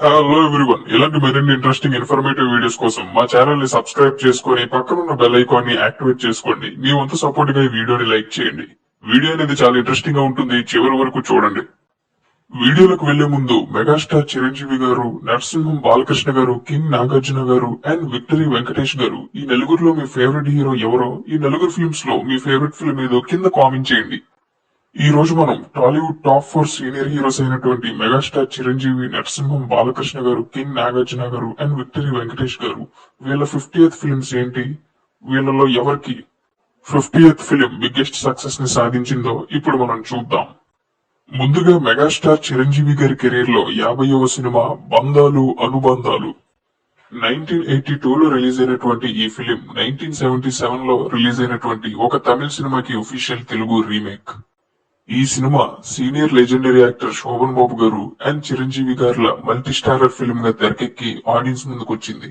Hello everyone ఇలాంటి మరిన్ని interesting informative videos కోసం మా ఛానల్ని సబ్స్క్రైబ్ చేసుకొని పక్కనున్న బెల్ ఐకాన్ని యాక్టివేట్ చేసుకోండి. మీ వంతు సపోర్ట్గా ఈ వీడియోని లైక్ చేయండి. వీడియో అనేది చాలా ఇంట్రెస్టింగ్గా ఉంటుంది. చివరి వరకు చూడండి. వీడియోలకు వెళ్ళే ముందు మెగాస్టార్ చిరంజీవి గారు నరసింహం బాలకృష్ణ గారు కింగ్ నాగార్జున గారు అండ్ విక్టరీ వెంకటేష్ గారు ఈ నలుగురిలో మీ ఫేవరెట్ హీరో ఎవరో ఈ నలుగురు ఫిల్మ్స్లో మీ ఫేవరెట్ ఫిల్మ్ ఏదో కింద కామెంట్ చేయండి. ఈ రోజు మనం Tollywood top four senior heroes అయినటువంటి మెగాస్టార్ చిరంజీవి నరసింహం బాలకృష్ణ గారు కింగ్ నాగార్జున గారు అండ్ విక్టరీ వెంకటేష్ గారు. వీళ్ళ ఫిఫ్టీయత్ ఫిల్మ్స్ ఏంటి? వీళ్ళలో ఎవరికి ఫిఫ్టీయత్ ఫిలిం బిగ్గెస్ట్ సక్సెస్ని సాధించిందో ఇప్పుడు మనం చూద్దాం. ముందుగా మెగాస్టార్ చిరంజీవి గారి కెరీర్లో యాభైవ సినిమా బంధాలు అనుబంధాలు. నైన్టీన్ ఎయిటీ లో రిలీజ్ అయినటువంటి ఈ ఫిలిం నైన్టీన్ సెవెంటీ సెవెన్లో రిలీజ్ అయినటువంటి ఒక తమిళ సినిమాకి ఒఫీషియల్ తెలుగు రీమేక్ ఈ cinema senior legendary actor Shoban Babu garu and Chiranjeevi గారుల multi starrer ఫిల్మ్గా తెరకెక్కి ఆడియన్స్ ముందుకు వచ్చింది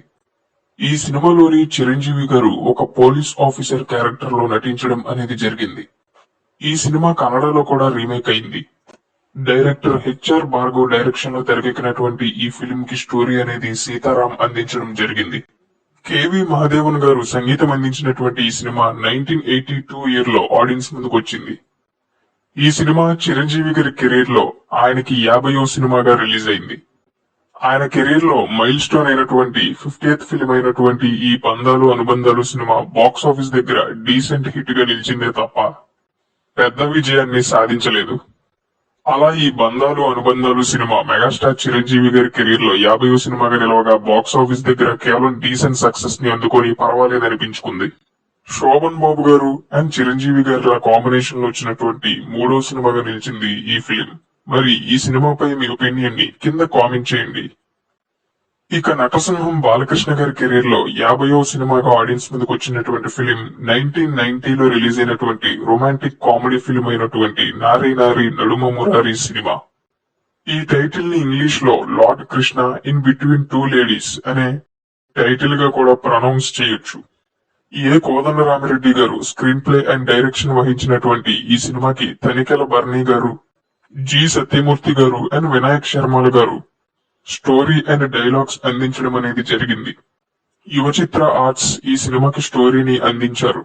ఈ సినిమాలోని చిరంజీవి గారు ఒక పోలీస్ ఆఫీసర్ క్యారెక్టర్లో నటించడం అనేది జరిగింది. ఈ సినిమా కన్నడలో కూడా రీమేక్ అయింది. డైరెక్టర్ హెచ్ఆర్ భార్గవ్ డైరెక్షన్లో తెరకెక్కినటువంటి ఈ ఫిల్మ్కి స్టోరీ అనేది సీతారాం అందించడం జరిగింది. కేవి మహాదేవన్ గారు సంగీతం అందించినటువంటి ఈ సినిమా నైన్టీన్ ఎయిటీ టూ ఇయర్లో ఆడియన్స్ ముందుకు వచ్చింది ఈ సినిమా చిరంజీవి గారి కెరీర్లో ఆయనకి యాభయో సినిమాగా రిలీజ్ అయింది. ఆయన కెరీర్లో మైల్ స్టోన్ అయినటువంటి ఫిఫ్టీయత్ ఫిల్మ్ అయినటువంటి ఈ బంధాలు అనుబంధాలు సినిమా బాక్స్ ఆఫీస్ దగ్గర డీసెంట్ హిట్గా నిలిచిందే తప్ప పెద్ద విజయాన్ని సాధించలేదు. అలా ఈ బంధాలు అనుబంధాలు సినిమా మెగాస్టార్ చిరంజీవి గారి కెరీర్లో యాభైవ సినిమాగా నిలవగా బాక్స్ ఆఫీస్ దగ్గర కేవలం డీసెంట్ సక్సెస్ని అందుకొని పర్వాలేదనిపించుకుంది. శోభన్ బాబు గారు అండ్ చిరంజీవి గారు కాంబినేషన్లో వచ్చినటువంటి మూడో సినిమాగా నిలిచింది ఈ ఫిలిం. మరి ఈ సినిమాపై మీ ఒపీనియన్ని కింద కామెంట్ చేయండి. ఇక నటసింహం బాలకృష్ణ గారి కెరీర్లో యాభయో సినిమాగా ఆడియన్స్ ముందుకు వచ్చినటువంటి ఫిలిం నైన్టీన్ నైన్టీలో రిలీజ్ అయినటువంటి రొమాంటిక్ కామెడీ ఫిలిం అయినటువంటి నారీ నారీ నడుమ మురారి సినిమా. ఈ టైటిల్ని ఇంగ్లీష్లో lord Krishna in between two ladies అనే టైటిల్గా కూడా ప్రొనౌన్స్ చేయొచ్చు. ఏ కోదండరామిరెడ్డి గారు స్క్రీన్ ప్లే అండ్ డైరెక్షన్ వహించినటువంటి ఈ సినిమాకి తనికెల బర్నీ గారు జి సత్యమూర్తి గారు అండ్ వినాయక్ శర్మల గారు స్టోరీ అండ్ డైలాగ్స్ అందించడం అనేది జరిగింది. యువచిత్ర ఆర్ట్స్ ఈ సినిమాకి స్టోరీని అందించారు.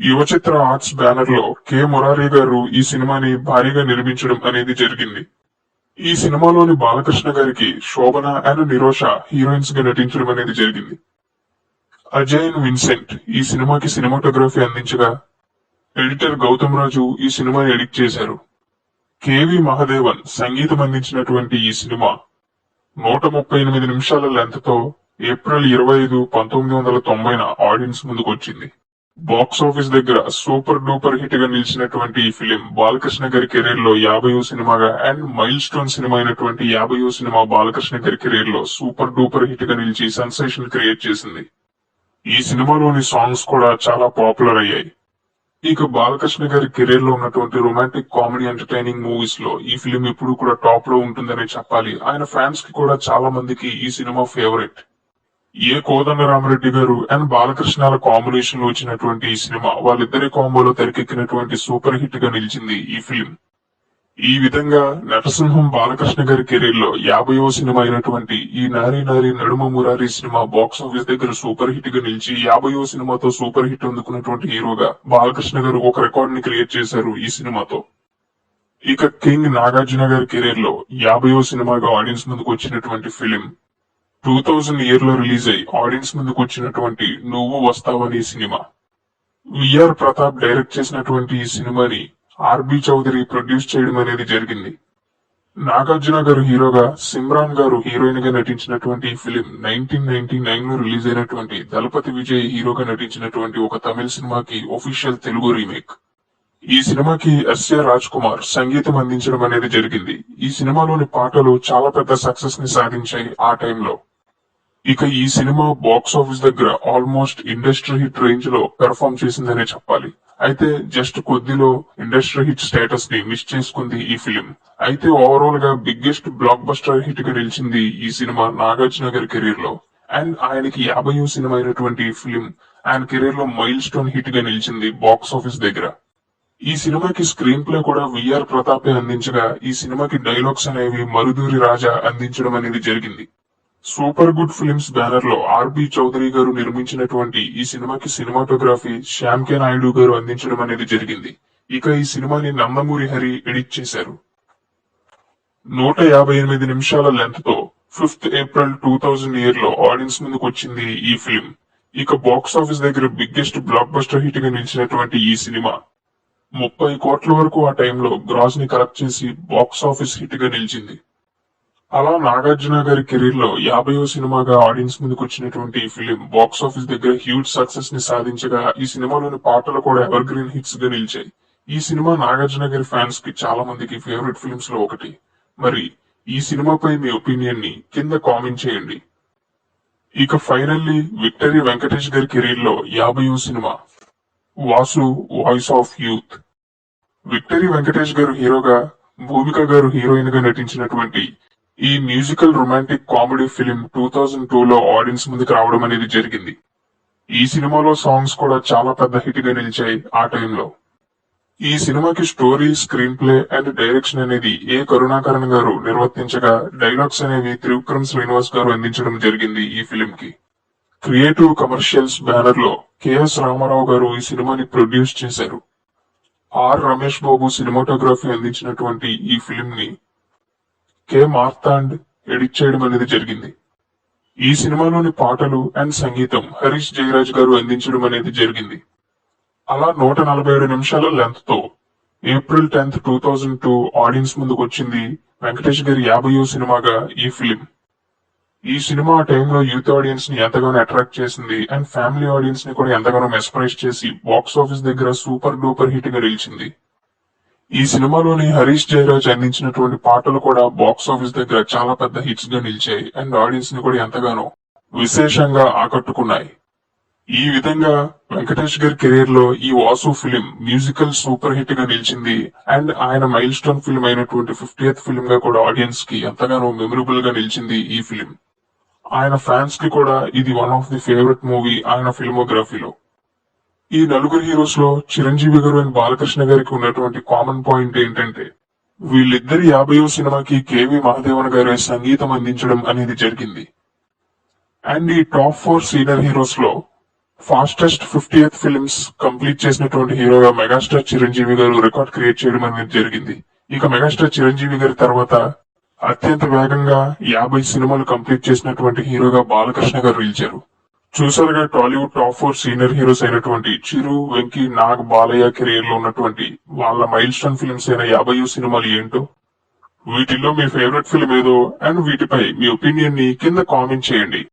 యువచిత్ర ఆర్ట్స్ బ్యానర్లో కె మురారి గారు ఈ సినిమాని భారీగా నిర్మించడం అనేది జరిగింది. ఈ సినిమాలోని బాలకృష్ణ గారికి శోభన అండ్ నిరోష హీరోయిన్స్గా నటించడం అనేది జరిగింది. అజయన్ విన్సెంట్ ఈ సినిమాకి సినిమాటోగ్రఫీ అందించగా ఎడిటర్ గౌతమ్ రాజు ఈ సినిమాని ఎడిట్ చేశారు. కేవి మహదేవన్ సంగీతం అందించినటువంటి ఈ సినిమా నూట ముప్పై ఎనిమిది నిమిషాల లెంత్తో ఏప్రిల్ ఇరవై ఐదు పంతొమ్మిది వందల తొంభైన ఆడియన్స్ ముందుకు వచ్చింది బాక్స్ ఆఫీస్ దగ్గర సూపర్ డూపర్ హిట్గా నిలిచినటువంటి ఈ ఫిలిం బాలకృష్ణ గారి కెరీర్లో యాభైవ సినిమాగా అండ్ మైల్ స్టోన్ సినిమా అయినటువంటి యాభైవ సినిమా బాలకృష్ణ గారి కెరీర్లో సూపర్ డూపర్ హిట్గా నిలిచి సెన్సేషన్ క్రియేట్ చేసింది. ఈ సినిమాలోని సాంగ్స్ కూడా చాలా పాపులర్ అయ్యాయి. ఇక బాలకృష్ణ గారి కెరీర్లో ఉన్నటువంటి రొమాంటిక్ కామెడీ ఎంటర్టైనింగ్ మూవీస్లో ఈ ఫిలిం ఎప్పుడు కూడా టాప్లో ఉంటుందనే చెప్పాలి. ఆయన ఫ్యాన్స్కి కూడా చాలా మందికి ఈ సినిమా ఫేవరెట్ ఏ కోదండరామరెడ్డి గారు అండ్ బాలకృష్ణాల కాంబినేషన్లో వచ్చినటువంటి ఈ సినిమా వాళ్ళిద్దరి కాంబోలో తెరకెక్కినటువంటి సూపర్ హిట్గా నిలిచింది ఈ ఫిలిం ఈ విధంగా నటసింహం బాలకృష్ణ గారి కెరీర్లో యాభైవ సినిమా అయినటువంటి ఈ Nari Nari Naduma Murari cinema box office దగ్గర సూపర్ హిట్గా నిలిచి యాభైవ సినిమాతో సూపర్ హిట్ అందుకున్నటువంటి హీరోగా బాలకృష్ణ గారు ఒక రికార్డ్ని క్రియేట్ చేశారు ఈ సినిమాతో. ఇక కింగ్ నాగార్జున గారి కెరీర్లో యాభైవ సినిమాగా ఆడియన్స్ ముందుకు వచ్చినటువంటి ఫిలిం టూ థౌజండ్ ఇయర్లో రిలీజ్ అయి ఆడియన్స్ ముందుకు వచ్చినటువంటి నువ్వు వస్తావని సినిమా. విఆర్ ప్రతాప్ డైరెక్ట్ చేసినటువంటి ఈ సినిమాని ఆర్బి చౌదరి ప్రొడ్యూస్ చేయడం అనేది జరిగింది. నాగార్జున గారు హీరోగా సిమ్రాన్ గారు హీరోయిన్గా నటించినటువంటి ఈ ఫిలిం నైన్టీన్ నైన్టీ నైన్లో రిలీజ్ అయినటువంటి దళపతి విజయ్ హీరోగా నటించినటువంటి ఒక తమిళ సినిమాకి ఒఫీషియల్ తెలుగు రీమేక్ ఈ సినిమాకి ఎస్ఏ రాజ్ కుమార్ సంగీతం అందించడం అనేది జరిగింది. ఈ సినిమాలోని పాటలు చాలా పెద్ద సక్సెస్ని సాధించాయి ఆ టైంలో. ఇక ఈ సినిమా బాక్స్ ఆఫీస్ దగ్గర ఆల్మోస్ట్ ఇండస్ట్రీ హిట్ రేంజ్లో పెర్ఫామ్ చేసిందనే చెప్పాలి. అయితే జస్ట్ కొద్దిలో ఇండస్ట్రీ హిట్ స్టేటస్ని మిస్ చేసుకుంది ఈ ఫిలిం అయితే ఓవరాల్గా బిగ్గెస్ట్ బ్లాక్ బస్టర్ హిట్గా నిలిచింది ఈ సినిమా నాగార్జున గారి కెరీర్లో అండ్ ఆయనకి యాభై సినిమా అయినటువంటి ఈ ఫిలిం ఆయన కెరీర్లో మైల్ స్టోన్ హిట్గా నిలిచింది బాక్స్ ఆఫీస్ దగ్గర. ఈ సినిమాకి స్క్రీన్ ప్లే కూడా విఆర్ ప్రతాపే అందించగా ఈ సినిమాకి డైలాగ్స్ అనేవి మరుదూరి రాజా అందించడం అనేది జరిగింది. సూపర్ గుడ్ ఫిల్మ్స్ బ్యానర్లో ఆర్బి చౌదరి గారు నిర్మించినటువంటి ఈ సినిమాకి సినిమాటోగ్రఫీ శ్యామ్ కే నాయుడు గారు అందించడం అనేది జరిగింది. ఇక ఈ సినిమాని నందమూరి హరి ఎడిట్ చేశారు. నూట యాభై ఎనిమిది నిమిషాల లెంత్తో ఫిఫ్త్ ఏప్రిల్ టూ థౌజండ్ ఇయర్లో ఆడియన్స్ ముందుకు వచ్చింది ఈ ఫిల్మ్ ఇక బాక్స్ ఆఫీస్ దగ్గర బిగ్గెస్ట్ బ్లాక్ బస్టర్ హిట్గా నిలిచినటువంటి ఈ సినిమా ముప్పై కోట్ల వరకు ఆ టైంలో గ్రాస్ని కలెక్ట్ చేసి బాక్స్ ఆఫీస్ హిట్గా నిలిచింది. అలా నాగార్జున గారి కెరీర్లో యాభైవ సినిమాగా ఆడియన్స్ ముందుకు వచ్చినటువంటి ఈ ఫిలిం బాక్స్ ఆఫీస్ దగ్గర హ్యూజ్ సక్సెస్ని సాధించగా ఈ సినిమాలోని పాటలు కూడా ఎవర్ గ్రీన్ హిట్స్గా నిలిచాయి. ఈ సినిమా నాగార్జున గారి ఫ్యాన్స్కి చాలా మందికి ఫేవరెట్ ఫిలిమ్స్లో ఒకటి. మరి ఈ సినిమాపై మీ ఒపీనియన్ని కింద కామెంట్ చేయండి. ఇక ఫైనల్లీ విక్టరీ వెంకటేష్ గారి కెరీర్లో యాభైవ cinema Vasu voice of youth. Victory Venkatesh garu హీరోగా భూమిక గారు హీరోయిన్గా నటించినటువంటి ఈ musical romantic comedy film two thousand two లో ఆడియన్స్ ముందుకు రావడం అనేది జరిగింది. ఈ సినిమాలో సాంగ్స్ కూడా చాలా పెద్ద హిట్గా నిలిచాయి ఆ టైంలో. ఈ సినిమాకి story screen play and direction అనేది ఏ కరుణాకరణ్ గారు నిర్వర్తించగా డైలాగ్స్ అనేవి త్రివిక్రమ్ శ్రీనివాస్ గారు అందించడం జరిగింది ఈ ఫిలిం కి క్రియేటివ్ కమర్షియల్స్ బ్యానర్లో కెఎస్ రామారావు గారు ఈ సినిమాని ప్రొడ్యూస్ చేశారు. ఆర్ రమేష్ బాబు సినిమాటోగ్రఫీ అందించినటువంటి ఈ ఫిలిం ని కె మార్తాండ్ ఎడిట్ చేయడం అనేది జరిగింది. ఈ సినిమాలోని పాటలు అండ్ సంగీతం హరీష్ జయరాజ్ గారు అందించడం అనేది జరిగింది. అలా నూట నలభై ఏడు నిమిషాల లెంత్తో April tenth two thousand two audience ముందుకు వచ్చింది వెంకటేష్ గారి యాభయో సినిమాగా ఈ ఫిలిం. ఈ సినిమా ఆ టైంలో యూత్ ఆడియన్స్ని ఎంతగానో అట్రాక్ట్ చేసింది అండ్ ఫ్యామిలీ ఆడియన్స్ని కూడా ఎంతగానో మెస్పరైజ్ చేసి బాక్స్ ఆఫీస్ దగ్గర సూపర్ డూపర్ హిట్గా నిలిచింది. ఈ సినిమాలోని హరీష్ జయరాజ్ అందించినటువంటి పాటలు కూడా బాక్స్ ఆఫీస్ దగ్గర చాలా పెద్ద హిట్స్గా నిలిచాయి అండ్ ఆడియన్స్ని కూడా ఎంతగానో విశేషంగా ఆకట్టుకున్నాయి. ఈ విధంగా వెంకటేష్ గారి కెరీర్లో ఈ వాసు ఫిలిం మ్యూజికల్ సూపర్ హిట్గా నిలిచింది అండ్ ఆయన మైల్ స్టోన్ ఫిల్మ్ అయినటువంటి ఫిఫ్టీయత్ ఫిల్మ్గా కూడా ఆడియన్స్కి ఎంతగానో మెమరబుల్గా నిలిచింది ఈ ఫిలిం ఆయన ఫ్యాన్స్కి కూడా ఇది one of the favourite movie ఆయన ఫిల్మోగ్రఫీలో ఈ నలుగురు హీరోస్లో చిరంజీవి గారు అండ్ బాలకృష్ణ గారికి ఉన్నటువంటి కామన్ పాయింట్ ఏంటంటే వీళ్ళిద్దరి యాభైవ సినిమాకి కేవి మహాదేవన్ గారే సంగీతం అందించడం అనేది జరిగింది. అండ్ ఈ టాప్ ఫోర్ సీనియర్ హీరోస్లో ఫాస్టెస్ట్ ఫిఫ్టీయత్ ఫిల్మ్స్ కంప్లీట్ చేసినటువంటి హీరోగా మెగాస్టార్ చిరంజీవి గారు రికార్డ్ క్రియేట్ చేయడం అనేది జరిగింది. ఇక మెగాస్టార్ చిరంజీవి గారి తర్వాత అత్యంత వేగంగా యాభై సినిమాలు కంప్లీట్ చేసినటువంటి హీరోగా బాలకృష్ణ గారు నిలిచారు. చూసారుగా Tollywood top four senior heroes అయినటువంటి చిరు వెంకీ నాగ్ బాలయ్య కెరీర్లో ఉన్నటువంటి వాళ్ళ మైల్ స్టోన్ ఫిల్మ్స్ అయిన యాభై సినిమాలు ఏంటో? వీటిల్లో మీ ఫేవరెట్ ఫిల్మ్ ఏదో? అండ్ వీటిపై మీ ఒపీనియన్ని కింద కామెంట్ చేయండి.